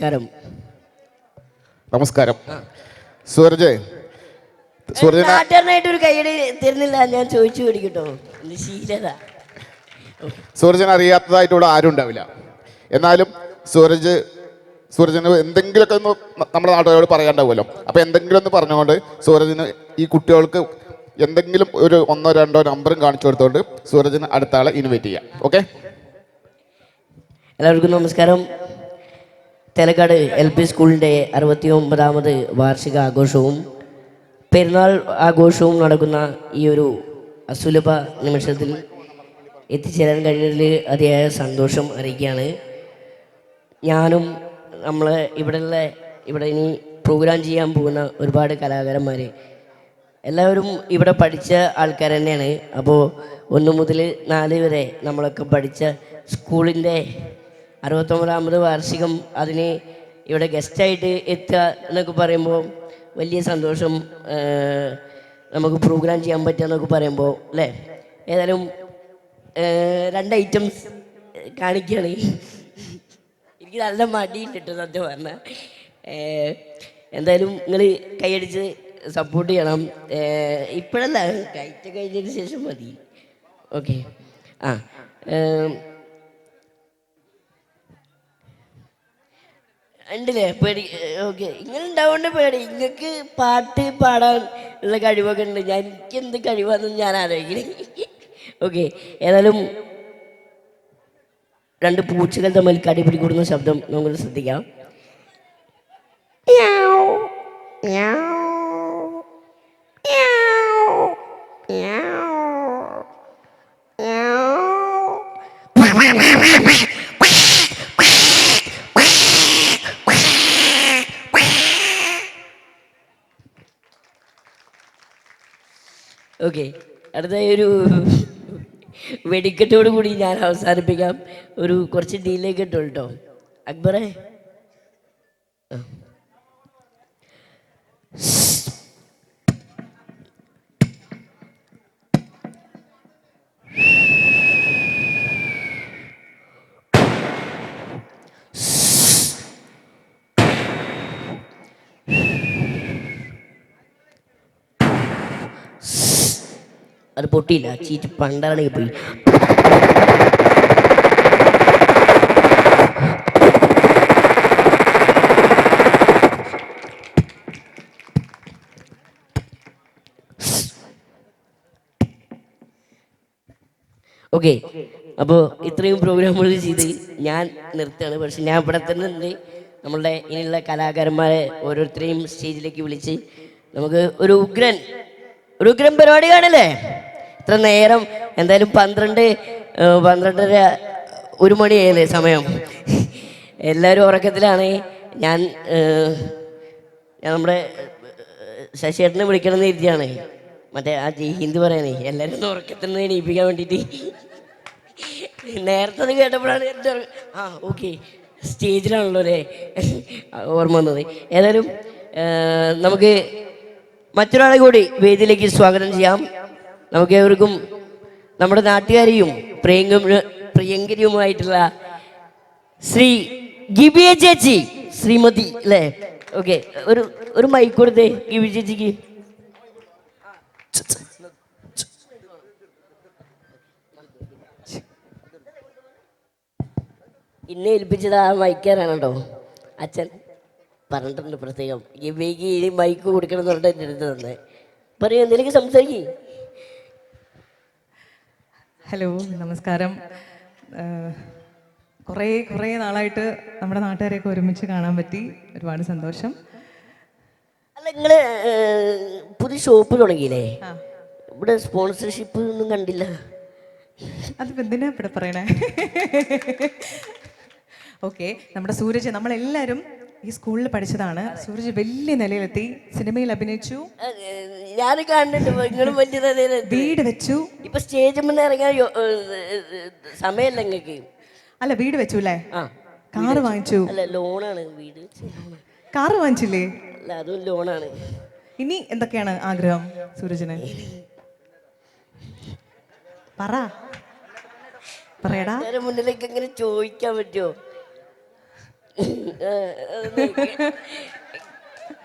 നമസ്കാരം. നമസ്കാരം. സൂരജ് സൂരജിനെ നാട്ടുകാരനായിട്ട് ഒരു തരുന്നില്ല? ഞാൻ ചോദിച്ചു മേടിക്കട്ടോ. ഇത് ശീലത. സൂരജിനെ അറിയാത്തതായിട്ട് ഇവിടെ ആരും ഉണ്ടാവില്ല. എന്നാലും സൂരജ് സൂരജിന് എന്തെങ്കിലുമൊക്കെ ഒന്ന് നമ്മുടെ നാട്ടുകാരോട് പറയാണ്ടാവുമല്ലോ അപ്പൊ എന്തെങ്കിലും ഒന്ന് പറഞ്ഞുകൊണ്ട് സൂരജിന് ഈ കുട്ടികൾക്ക് എന്തെങ്കിലും ഒരു ഒന്നോ രണ്ടോ നമ്പറും കാണിച്ചു കൊടുത്തോണ്ട് സൂരജിന് അടുത്ത ആളെ ഇൻവൈറ്റ് ചെയ്യാം. ഓക്കെ എല്ലാവർക്കും നമസ്കാരം. തെലക്കാട് എൽ പി സ്കൂളിന്റെ അറുപത്തി ഒമ്പതാമത് വാർഷിക ആഘോഷവും പെരുന്നാൾ ആഘോഷവും നടക്കുന്ന ഈ ഒരു അസുലഭ നിമിഷത്തിൽ എത്തിച്ചേരാൻ കഴിഞ്ഞതിൽ അതിയായ സന്തോഷം അറിയിക്കുകയാണ്. ഞാനും നമ്മൾ ഇവിടെയുള്ള ഇവിടെ ഇനി പ്രോഗ്രാം ചെയ്യാൻ പോകുന്ന ഒരുപാട് കലാകാരന്മാർ എല്ലാവരും ഇവിടെ പഠിച്ച ആൾക്കാർ തന്നെയാണ്. അപ്പോൾ ഒന്ന് മുതൽ നാല് വരെ നമ്മളൊക്കെ പഠിച്ച സ്കൂളിന്റെ അറുപത്തൊമ്പതാമത് വാർഷികം അതിന് ഇവിടെ ഗസ്റ്റായിട്ട് എത്തുക എന്നൊക്കെ പറയുമ്പോൾ വലിയ സന്തോഷം നമുക്ക് പ്രോഗ്രാം ചെയ്യാൻ പറ്റുക എന്നൊക്കെ പറയുമ്പോൾ അല്ലേ? ഏതായാലും രണ്ട് ഐറ്റംസ് കാണിക്കുകയാണ്. എനിക്ക് നല്ല മടിയുണ്ട് കേട്ടോ സത്യം പറഞ്ഞാൽ എന്തായാലും നിങ്ങൾ കൈയടിച്ച് സപ്പോർട്ട് ചെയ്യണം. ഇപ്പോഴല്ല കയറ്റ കഴിഞ്ഞതിന് ശേഷം മതി. ഓക്കെ. ആ ഉണ്ടല്ലേ? പേടി ഓക്കെ. ഇങ്ങനെ ഉണ്ടാവേണ്ട പേടി. നിങ്ങൾക്ക് പാട്ട് പാടാൻ ഉള്ള കഴിവൊക്കെ ഉണ്ട്. ഞാൻ എനിക്ക് എന്ത് കഴിവാണെന്ന് ഞാൻ ആലോചിക്കുന്നത് ഓക്കെ. ഏതായാലും രണ്ട് പൂച്ചകൾ തമ്മിൽ കടിപിടികൂടുന്ന ശബ്ദം നമുക്ക് ശ്രദ്ധിക്കാം. ഓക്കെ അടുത്തായി ഒരു വെടിക്കെട്ടോട് കൂടി ഞാൻ അവസാനിപ്പിക്കാം. ഒരു കുറച്ച് ഡീലേക്ക് ഇട്ടു കേട്ടോ അക്ബറെ. അത് പൊട്ടിയില്ല. ചീറ്റ് പണ്ടാണെങ്കിൽ പോയി ഓക്കെ അപ്പോൾ ഇത്രയും പ്രോഗ്രാമുകൾ ചെയ്ത് ഞാൻ നിർത്തുകയാണ്. പക്ഷെ ഞാൻ ഇവിടെ തന്നെ നമ്മളുടെ ഇനിയുള്ള കലാകാരന്മാരെ ഓരോരുത്തരെയും സ്റ്റേജിലേക്ക് വിളിച്ച് നമുക്ക് ഒരു ഉഗ്രൻ ഒരു ഉഗ്രൻ പരിപാടി കാണില്ലേ? ഇത്ര നേരം? എന്തായാലും പന്ത്രണ്ട് പന്ത്രണ്ടര ഒരു മണിയായില്ലേ സമയം? എല്ലാവരും ഉറക്കത്തിലാണ്. ഞാൻ ഞാൻ നമ്മുടെ ശശിയേട്ടനെ വിളിക്കണമെന്ന് ഇരിക്കുകയാണ് മറ്റേ ആ ജയ് ഹിന്ദ് പറയാനേ എല്ലാവരും ഉറക്കത്തിൽ നിന്ന് എണീപ്പിക്കാൻ വേണ്ടിയിട്ട്. നേരത്തെ അത് കേട്ടപ്പോഴാണ് എന്റെ ആ ഓക്കെ. സ്റ്റേജിലാണല്ലോ അല്ലേ? ഓർമ്മ വന്നത്. ഏതായാലും നമുക്ക് മറ്റൊരാളെ കൂടി വേദിയിലേക്ക് സ്വാഗതം ചെയ്യാം. നമുക്ക് ഏവർക്കും നമ്മുടെ നാട്ടുകാരിയും പ്രിയങ്ക പ്രിയങ്കരിയുമായിട്ടുള്ള ശ്രീ ഗിബിയ ചേച്ചി ശ്രീമതി അല്ലേ? ഓക്കെ ഒരു ഒരു മൈക്ക് കൊടുത്തേ ഗിബി ചേച്ചിക്ക്. ഇന്നെ ഏൽപ്പിച്ചത് ആ മൈക്കാരാണ് കേട്ടോ. അച്ഛൻ പറഞ്ഞിട്ടുണ്ട് പ്രത്യേകം. ഗിബിക്ക് ഈ മൈക്ക് കൊടുക്കണം എന്ന് പറഞ്ഞിട്ട് എന്റെ അടുത്ത് തന്നെ പറയൂ എന്തെങ്കിലും സംസാരിക്കേ. ഹലോ നമസ്കാരം. കുറേ കുറേ നാളായിട്ട് നമ്മുടെ നാട്ടുകാരെയൊക്കെ ഒരുമിച്ച് കാണാൻ പറ്റി. ഒരുപാട് സന്തോഷം. അല്ല നിങ്ങൾ പുതിയ ഷോപ്പ് തുടങ്ങിയില്ലേ? ഇവിടെ സ്പോൺസർഷിപ്പ് ഒന്നും കണ്ടില്ല. അത് എന്തിനാ ഇവിടെ പറയണേ? ഓക്കെ നമ്മുടെ സൂരജ് നമ്മളെല്ലാവരും ഈ സ്കൂളിൽ പഠിച്ചതാണ്. സൂരജ് വലിയ നിലയിലെത്തി. സിനിമയിൽ അഭിനയിച്ചു. ഞാൻ കണ്ടിട്ടുണ്ട്. നിങ്ങളും വലിയ നിലയിലെത്തി. വീട് വെച്ചു. ഇപ്പൊ സ്റ്റേജിൽ മുന്നേ ഇറങ്ങാൻ സമയമല്ല നിങ്ങൾക്ക് അല്ല വീട് വെച്ചു അല്ലേ? കാറ് വാങ്ങിച്ചു. അല്ല ലോണാണ് വീട്. കാറ് വാങ്ങിച്ചില്ലേ? അല്ല അതും ലോണാണ്. ഇനി എന്തൊക്കെയാണ് ആഗ്രഹം സൂരജിന്? പറ. പറയടാ. മുന്നിലേക്ക് എങ്ങനെ ചോദിക്കാൻ പറ്റുമോ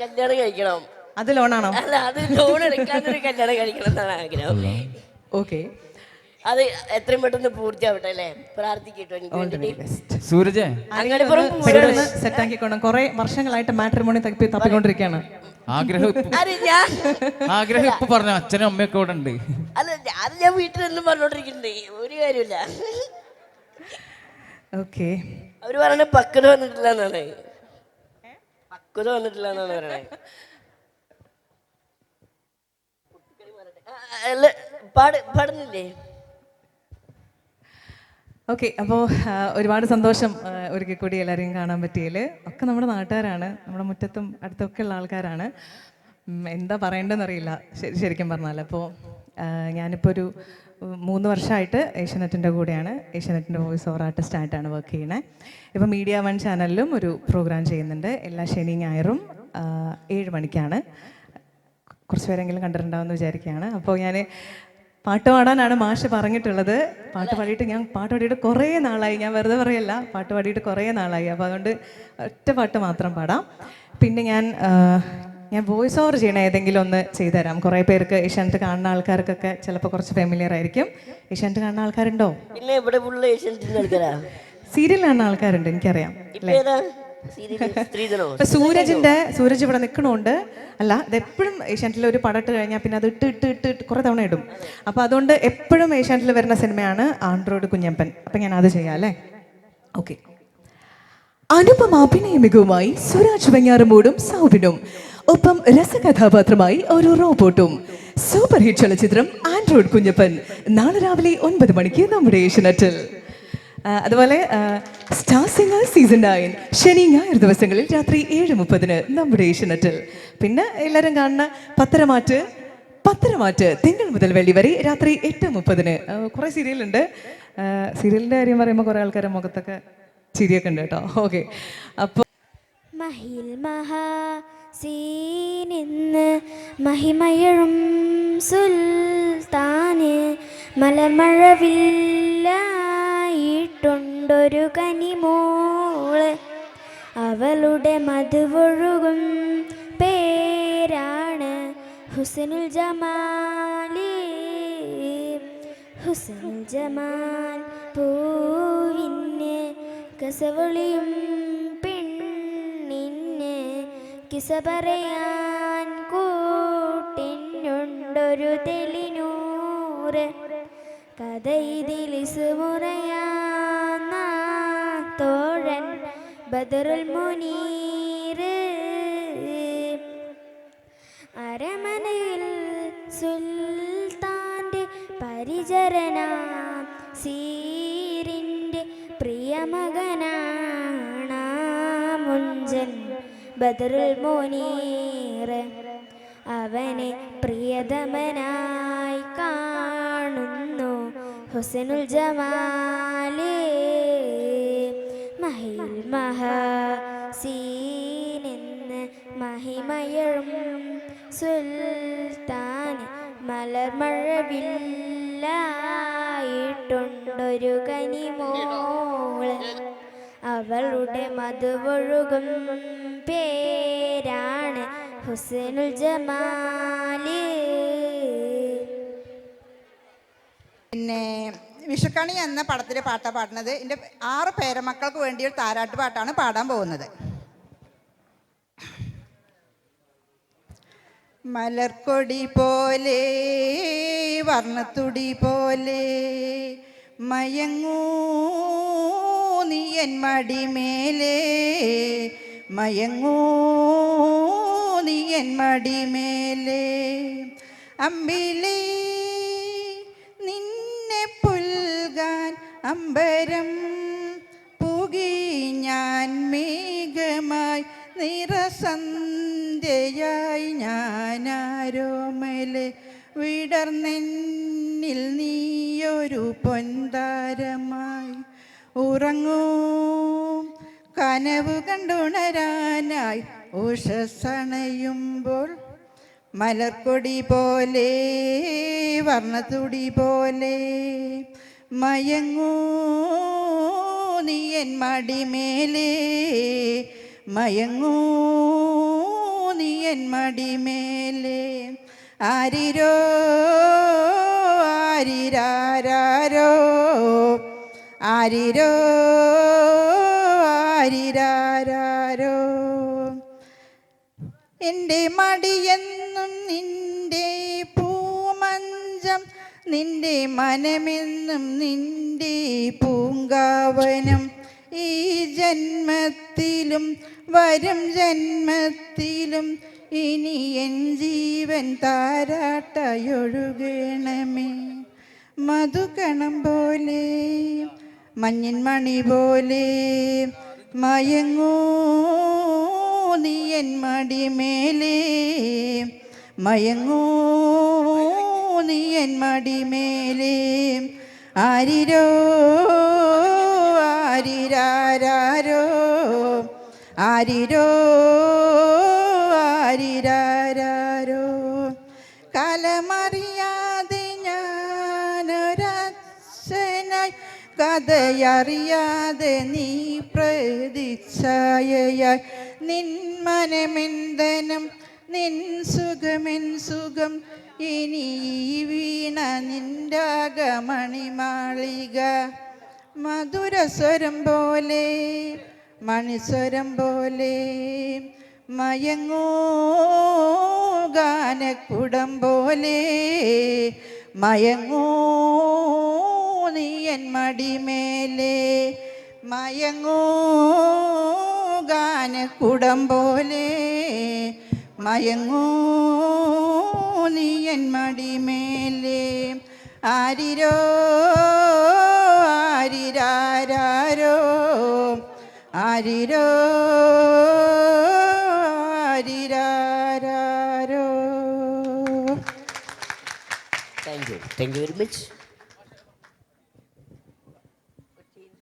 കല്യാണം കഴിക്കണം. അത് ലോണാണോ? അല്ല അത് ലോൺ എടുക്കാത്തൊരു കല്യാണം കഴിക്കണം എന്നാണ് ആഗ്രഹം. ഓക്കെ. അത് എത്രയും പെട്ടെന്ന് പൂർത്തിയാവട്ടെ അല്ലേ? പ്രാർത്ഥിക്കട്ടോ സൂരജ്? അങ്ങനെ പുറം കുറെ വർഷങ്ങളായിട്ട് മാട്രിമോണി തപ്പി തപ്പിക്കൊണ്ടിരിക്കുകയാണ്. ആഗ്രഹം ഞാൻ ആഗ്രഹം ഇപ്പൊ പറഞ്ഞു അച്ഛനും അമ്മയൊക്കെ ഇവിടെ ഉണ്ട്. അല്ല അത് ഞാൻ വീട്ടിലെല്ലാം പറഞ്ഞോണ്ടിരിക്കുന്നുണ്ട്. ഒരു കാര്യമില്ല ഓക്കെ അവർ പറയണ പക്വത വന്നിട്ടില്ല എന്നാണ്. പക്വത വന്നിട്ടില്ല എന്നാണ് പറയണേ. അല്ല പാട് പാടുന്നില്ലേ? ഓക്കെ അപ്പോൾ ഒരുപാട് സന്തോഷം ഒരിക്കൽ കൂടി എല്ലാവരെയും കാണാൻ പറ്റിയതിൽ ഒക്കെ നമ്മുടെ നാട്ടുകാരാണ് നമ്മുടെ മുറ്റത്തും അടുത്തൊക്കെ ഉള്ള ആൾക്കാരാണ്. എന്താ പറയേണ്ടതെന്നറിയില്ല ശരി ശരിക്കും പറഞ്ഞാൽ അപ്പോൾ ഞാനിപ്പോൾ ഒരു മൂന്ന് വർഷമായിട്ട് ഏഷ്യനെറ്റിന്റെ കൂടെയാണ്. ഏഷ്യനെറ്റിന്റെ വോയിസ് ഓവർ ആർട്ടിസ്റ്റ് ആയിട്ടാണ് വർക്ക് ചെയ്യണേ. ഇപ്പോൾ മീഡിയ വൺ ചാനലിലും ഒരു പ്രോഗ്രാം ചെയ്യുന്നുണ്ട്. എല്ലാ ശനി ഞായറും ഏഴ് മണിക്കാണ്. കുറച്ച് പേരെങ്കിലും കണ്ടിട്ടുണ്ടാവുമെന്ന് വിചാരിക്കുകയാണ്. അപ്പോൾ ഞാൻ പാട്ട് പാടാനാണ് മാഷ് പറഞ്ഞിട്ടുള്ളത്. പാട്ട് പാടിയിട്ട് ഞാൻ പാട്ട് പാടിയിട്ട് കുറേ നാളായി. ഞാൻ വെറുതെ പറയല്ല പാട്ട് പാടിയിട്ട് കുറേ നാളായി. അപ്പോൾ അതുകൊണ്ട് ഒറ്റ പാട്ട് മാത്രം പാടാം. പിന്നെ ഞാൻ ഞാൻ വോയിസ് ഓവർ ചെയ്യണ ഏതെങ്കിലും ഒന്ന് ചെയ്തുതരാം. കുറേ പേർക്ക് ഏഷ്യാനെറ്റ് കാണുന്ന ആൾക്കാർക്കൊക്കെ ചിലപ്പോൾ കുറച്ച് ഫെമിലിയർ ആയിരിക്കും. ഏഷ്യാനെറ്റ് കാണുന്ന ആൾക്കാരുണ്ടോ? പിന്നെ ഇവിടെ ഫുള്ള് ഏഷ്യന്റിന്റെ ആൾക്കാരാ സീരിയൽ കാണുന്ന ആൾക്കാരുണ്ട് എനിക്കറിയാം. സൂരജിന്റെ സൂരജ് ഇവിടെ നിൽക്കണോണ്ട് അല്ല ഇത് എപ്പോഴും ഏഷ്യാനെറ്റിൽ ഒരു പടട്ട് കഴിഞ്ഞാൽ പിന്നെ അത് ഇട്ട് ഇട്ട് ഇട്ട് ഇട്ട് കുറെ തവണ ഇടും. അപ്പൊ അതുകൊണ്ട് എപ്പോഴും ഏഷ്യാനെറ്റിൽ വരുന്ന സിനിമയാണ് ആൻഡ്രോയിഡ് കുഞ്ഞപ്പൻ അപ്പൊ ഞാൻ അത് ചെയ്യാം അല്ലേ? ഓക്കെ. അനുപമ അഭിനയ മികവുമായി സുരാജ് വെഞ്ഞാറമൂടും സൗബിനും. ഒപ്പം രസകഥാപാത്രമായി ഒരു റോബോട്ടും. സൂപ്പർ ഹിറ്റ് ചലച്ചിത്രം ആൻഡ്രോയിഡ് കുഞ്ഞപ്പൻ. നാളെ രാവിലെ ഒൻപത് മണിക്ക് നമ്മുടെ ഏഷ്യനെറ്റിൽ. അതുപോലെ സ്റ്റാർ സിംഗർ സീസൺ നയൻ ശനി ഞായർ ദിവസങ്ങളിൽ രാത്രി ഏഴ് മുപ്പതിന് നമ്മുടെ ഏഷ്യനെറ്റിൽ. പിന്നെ എല്ലാവരും കാണുന്ന പത്തരമാറ്റ് പത്തരമാറ്റ് തിങ്കൾ മുതൽ വെള്ളി വരെ രാത്രി എട്ട് മുപ്പതിന്. കുറേ സീരിയലുണ്ട്. സീരിയലിന്റെ കാര്യം പറയുമ്പോൾ കുറേ ആൾക്കാരുടെ മുഖത്തൊക്കെ ചിരിയൊക്കെ ഉണ്ട് കേട്ടോ. ഓക്കെ. അപ്പോൾ മഹിൽ മഹാസീനിന്ന് മഹിമയഴും സുൽത്താന് മലമഴവില്ലായിട്ടുണ്ടൊരു കനിമോൾ. അവളുടെ മധുവൊഴുകും പേരാണ് ഹുസനുൽ ജമാലി. ഹുസനുൽ ജമാൽ പൂവിന് കസവളിയും കിസ പറയാൻ കൂട്ടിനുണ്ടൊരു തെളിനൂറ്. കഥ ഇതിലിസ് മുറയാന്ന തോഴൻ ബദറുൽ മുനീറ് അരമനയിൽ സുൽത്താന്റെ പരിചരണ സീരിന്റെ പ്രിയമകനാണ് ബദറുൽ മുനീർ അവനെ പ്രിയതമനായി കാണുന്നു. ഹുസനുൽ ജമാലേ മഹിൽ മഹസീനെന്ന് മഹിമയഴും സുൽത്താൻ മലർമഴവില്ലായിട്ടുണ്ടൊരു കനിമോൾ. അവളുടെ മധുവൊഴുകും പേരാണ് ഹുസൈനുൽ ജമാലി. പിന്നെ വിഷുക്കണി എന്ന പടത്തിലെ പാട്ടാണ് പാടുന്നത്. എന്റെ ആറ് പേരമക്കൾക്ക് വേണ്ടി ഒരു താരാട്ട് പാട്ടാണ് പാടാൻ പോകുന്നത്. മലർക്കൊടി പോലെ വർണത്തുടി പോലെ മയങ്ങൂ നീയൻ മടിമേലേ. മയങ്ങൂ എൻ മടിമേലേ. അമ്പിളി നിന്നെ പുൽകാൻ അമ്പരം പുകി ഞാൻ മേഘമായി നിറസന്ധ്യയായി ഞാനാരോമലെ വിടർന്നെന്നിൽ നീയൊരു പൊന്താരമായി ഉറങ്ങൂ. കനവ് കണ്ടുണരാനായി ഉഷസണയുമ്പോൾ മലർക്കൊടി പോലെ വർണത്തുടി പോലെ മയങ്ങൂ നീ എൻ മടിമേലേ. മയങ്ങൂ നീ എൻ മടിമേലേ. ആരിരോ ആരിരാരോ ആരിരോ ആരിരാരോ എന്റെ മടിയെന്നും നിന്റെ പൂമഞ്ചം നിന്റെ മനമെന്നും നിന്റെ പൂങ്കാവനം. ഈ ജന്മത്തിലും വരും ജന്മത്തിലും ഇനി എൻ ജീവൻ താരാട്ടയൊഴുകണമേ. മധുകണം പോലെ മഞ്ഞിൻ മണി പോലെ മയങ്ങൂ നീ എൻ മടിമേലേ. മയങ്ങൂ നീ എൻ മടിമേലേ. ആരിരോ ആരിരാരോ ആരിരോ ആരിരാരോ കാലമറിയാതെ കഥയറിയാതെ നീ പ്രതിച്ഛായയായി നിൻ മനമെന്തനം നിൻ സുഖമെൻ സുഖം ഇനി വീണ നിന്റാകമണിമാളിക മധുരസ്വരം പോലെ മണിസ്വരം പോലെ മയങ്ങൂ ഗാനക്കുടം പോലെ മയങ്ങൂ നീ എൻ മടിമേലേ മയങ്ങൂ ഗാനക്കുടം പോലെ. മയങ്ങൂ നീ എൻ മടിമേലേ. ആരിരോ ആരിരാരോ ആരിരോ ആരിരാരോ thank you thank you very much